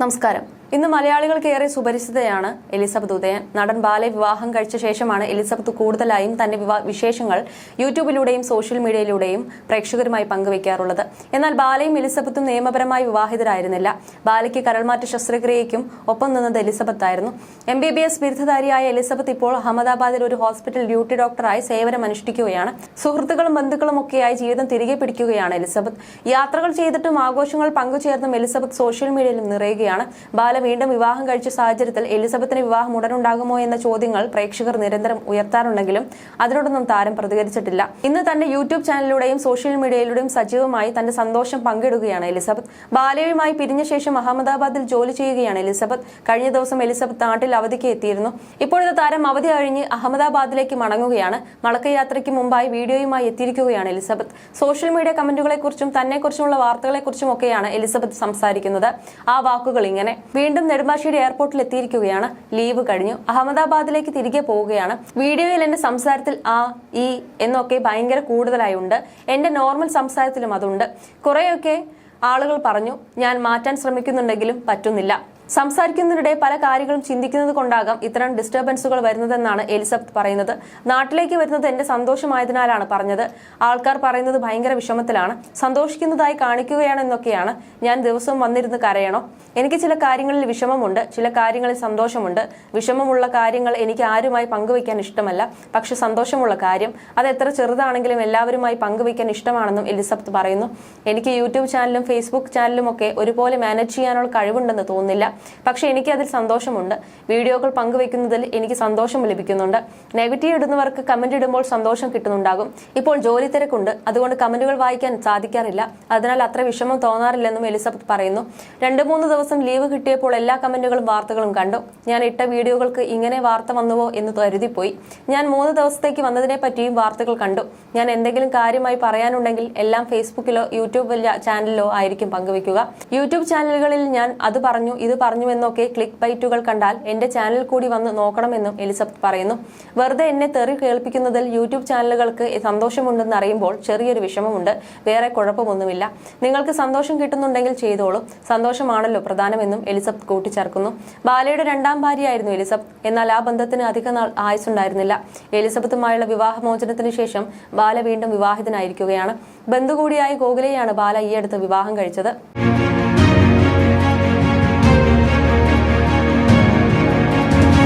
നമസ്കാരം. ഇന്ന് മലയാളികൾക്ക് ഏറെ സുപരിചിതയാണ് എലിസബത്ത് ഉദയൻ. നടൻ ബാലെ വിവാഹം കഴിച്ച ശേഷമാണ് എലിസബത്ത് കൂടുതലായും തന്റെ വിശേഷങ്ങൾ യൂട്യൂബിലൂടെയും സോഷ്യൽ മീഡിയയിലൂടെയും പ്രേക്ഷകരുമായി പങ്കുവയ്ക്കാറുള്ളത്. എന്നാൽ ബാലയും എലിസബത്തും നിയമപരമായി വിവാഹിതരായിരുന്നില്ല. ബാലയ്ക്ക് കരൾമാറ്റ ശസ്ത്രക്രിയയ്ക്കും ഒപ്പം നിന്നത് എലിസബത്ത് ആയിരുന്നു എം ബി ബി എസ് ബിരുദധാരിയായ എലിസബത്ത് ഇപ്പോൾ അഹമ്മദാബാദിൽ ഒരു ഹോസ്പിറ്റൽ ഡ്യൂട്ടി ഡോക്ടറായി സേവനം അനുഷ്ഠിക്കുകയാണ് സുഹൃത്തുക്കളും ബന്ധുക്കളും ഒക്കെയായി ജീവിതം തിരികെ പിടിക്കുകയാണ് എലിസബത്ത്. യാത്രകൾ ചെയ്തിട്ടും ആഘോഷങ്ങൾ പങ്കുചേർന്നും എലിസബത്ത് സോഷ്യൽ മീഡിയയിൽ നിറയുകയാണ്. ബാല വീണ്ടും വിവാഹം കഴിച്ച സാഹചര്യത്തിൽ എലിസബത്തിന് വിവാഹം ഉടനുണ്ടാകുമോ എന്ന ചോദ്യങ്ങൾ പ്രേക്ഷകർ നിരന്തരം ഉയർത്താറുണ്ടെങ്കിലും അതിനോടൊന്നും താരം പ്രതികരിച്ചിട്ടില്ല. ഇന്ന് തന്റെ യൂട്യൂബ് ചാനലിലൂടെയും സോഷ്യൽ മീഡിയയിലൂടെയും സജീവമായി തന്റെ സന്തോഷം പങ്കിടുകയാണ് എലിസബത്ത്. ബാലയുമായി പിരിഞ്ഞ ശേഷം അഹമ്മദാബാദിൽ ജോലി ചെയ്യുകയാണ് എലിസബത്ത്. കഴിഞ്ഞ ദിവസം എലിസബത്ത് നാട്ടിൽ അവധിക്ക് എത്തിയിരുന്നു. ഇപ്പോഴത്തെ താരം അവധി കഴിഞ്ഞ് അഹമ്മദാബാദിലേക്ക് മടങ്ങുകയാണ്. മടക്കയാത്രയ്ക്ക് മുമ്പായി വീഡിയോയുമായി എത്തിയിരിക്കുകയാണ് എലിസബത്ത്. സോഷ്യൽ മീഡിയ കമന്റുകളെക്കുറിച്ചും തന്നെക്കുറിച്ചുമുള്ള വാർത്തകളെക്കുറിച്ചും ഒക്കെയാണ് എലിസബത്ത് സംസാരിക്കുന്നത്. ആ വാക്കുകൾ ഇങ്ങനെ. വീണ്ടും നെടുമ്പാശ്ശേരി എയർപോർട്ടിൽ എത്തിയിരിക്കുകയാണ്. ലീവ് കഴിഞ്ഞു. അഹമ്മദാബാദിലേക്ക് തിരികെ പോവുകയാണ്. വീഡിയോയിൽ എന്റെ സംസാരത്തിൽ ആ ഈ എന്നൊക്കെ ഭയങ്കര കൂടുതലായി ഉണ്ട് എന്റെ നോർമൽ സംസാരത്തിലും അതുണ്ട്. കുറേയൊക്കെ ആളുകൾ പറഞ്ഞു. ഞാൻ മാറ്റാൻ ശ്രമിക്കുന്നുണ്ടെങ്കിലും പറ്റുന്നില്ല. സംസാരിക്കുന്നതിനിടെ പല കാര്യങ്ങളും ചിന്തിക്കുന്നത് കൊണ്ടാകാം ഇത്തരം ഡിസ്റ്റർബൻസുകൾ വരുന്നതെന്നാണ് എലിസബത്ത് പറയുന്നത്. നാട്ടിലേക്ക് വരുന്നത് എന്റെ സന്തോഷമായതിനാലാണ് പറഞ്ഞത്. ആൾക്കാർ പറയുന്നത് ഭയങ്കര വിഷമത്തിലാണ്. സന്തോഷിക്കുന്നതായി കാണിക്കുകയാണെന്നൊക്കെയാണ് ഞാൻ ദിവസവും വന്നിരുന്ന് കരയണോ? എനിക്ക് ചില കാര്യങ്ങളിൽ വിഷമമുണ്ട്. ചില കാര്യങ്ങളിൽ സന്തോഷമുണ്ട്. വിഷമമുള്ള കാര്യങ്ങൾ എനിക്ക് ആരുമായി പങ്കുവയ്ക്കാൻ ഇഷ്ടമല്ല. പക്ഷെ സന്തോഷമുള്ള കാര്യം അത് എത്ര ചെറുതാണെങ്കിലും എല്ലാവരുമായി പങ്കുവയ്ക്കാൻ ഇഷ്ടമാണെന്നും എലിസബത്ത് പറയുന്നു. എനിക്ക് യൂട്യൂബ് ചാനലും ഫേസ്ബുക്ക് ചാനലും ഒക്കെ ഒരുപോലെ മാനേജ് ചെയ്യാനുള്ള കഴിവുണ്ടെന്ന് തോന്നുന്നില്ല. പക്ഷെ എനിക്ക് അതിൽ സന്തോഷമുണ്ട്. വീഡിയോകൾ പങ്കുവെക്കുന്നതിൽ എനിക്ക് സന്തോഷം ലഭിക്കുന്നുണ്ട്. നെഗറ്റീവ് ഇടുന്നവർക്ക് കമന്റ് ഇടുമ്പോൾ സന്തോഷം കിട്ടുന്നുണ്ടാകും. ഇപ്പോൾ ജോലി തിരക്കുണ്ട്. അതുകൊണ്ട് കമന്റുകൾ വായിക്കാൻ സാധിക്കാറില്ല. അതിനാൽ അത്ര വിഷമം തോന്നാറില്ലെന്നും എലിസബത്ത് പറയുന്നു. രണ്ട് മൂന്ന് ദിവസം ലീവ് കിട്ടിയപ്പോൾ എല്ലാ കമന്റുകളും വാർത്തകളും കണ്ടു. ഞാൻ ഇട്ട വീഡിയോകൾക്ക് ഇങ്ങനെ വാർത്ത വന്നുവോ എന്ന് കരുതിപ്പോയി. ഞാൻ മൂന്ന് ദിവസത്തേക്ക് വന്നതിനെ പറ്റിയും വാർത്തകൾ കണ്ടു. ഞാൻ എന്തെങ്കിലും കാര്യമായി പറയാനുണ്ടെങ്കിൽ എല്ലാം ഫേസ്ബുക്കിലോ യൂട്യൂബ് ചാനലിലോ ആയിരിക്കും പങ്കുവെക്കുക യൂട്യൂബ് ചാനലുകളിൽ ഞാൻ അത് പറഞ്ഞു ഇത് പറഞ്ഞുവെന്നൊക്കെ ക്ലിക്ക് ബൈറ്റുകൾ കണ്ടാൽ എന്റെ ചാനൽ കൂടി വന്ന് നോക്കണമെന്നും എലിസബത്ത് പറയുന്നു. വെറുതെ എന്നെ തെറി കേൾപ്പിക്കുന്നതിൽ യൂട്യൂബ് ചാനലുകൾക്ക് സന്തോഷമുണ്ടെന്ന് അറിയുമ്പോൾ ചെറിയൊരു വിഷമമുണ്ട്. വേറെ കുഴപ്പമൊന്നുമില്ല. നിങ്ങൾക്ക് സന്തോഷം കിട്ടുന്നുണ്ടെങ്കിൽ ചെയ്തോളൂ. സന്തോഷമാണല്ലോ പ്രധാനമെന്നും എലിസബത്ത് കൂട്ടിച്ചേർക്കുന്നു. ബാലയുടെ രണ്ടാം ഭാര്യയായിരുന്നു എലിസബത്ത് എന്നാൽ ആ ബന്ധത്തിന് അധിക നാൾ ആയുസുണ്ടായിരുന്നില്ല. എലിസബത്തുമായുള്ള വിവാഹമോചനത്തിന് ശേഷം ബാല വീണ്ടും വിവാഹിതനായിരിക്കുകയാണ്. ബന്ധുകൂടിയായ ഗോകുലയാണ് ബാല ഈയടുത്ത് വിവാഹം കഴിച്ചത്.